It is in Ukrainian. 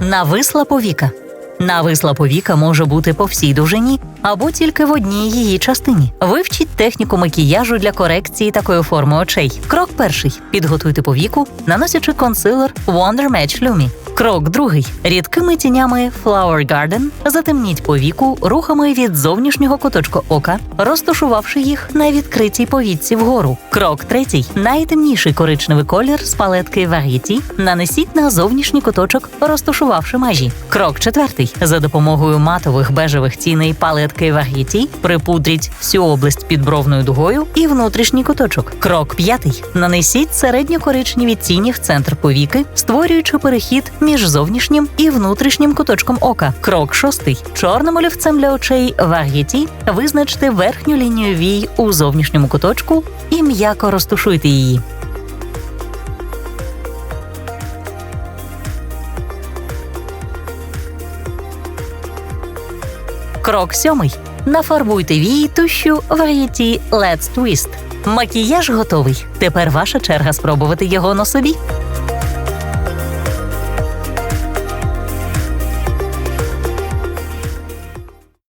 Нависла повіка. Нависла повіка може бути по всій довжині або тільки в одній її частині. Вивчіть техніку макіяжу для корекції такої форми очей. Крок перший: підготуйте повіку, наносячи консилер Wonder Match Lumi. Крок другий: рідкими тінями Flower Garden затемніть повіку рухами від зовнішнього куточку ока, розташувавши їх на відкритій повітці вгору. Крок третій: найтемніший коричневий колір з палетки Variety нанесіть на зовнішній куточок, розташувавши межі. Крок четвертий: за допомогою матових бежевих тіней палетки Variety припудріть всю область під бровною дугою і внутрішній куточок. Крок п'ятий: нанесіть середньо-коричневі тіні в центр повіки, створюючи перехід між зовнішнім і внутрішнім куточком ока. Крок шостий: чорним олівцем для очей Variety визначте верхню лінію вій у зовнішньому куточку і м'яко розтушуйте її. Крок сьомий. Нафарбуйте вії тушю Variety Let's Twist. Макіяж готовий. Тепер ваша черга спробувати його на собі.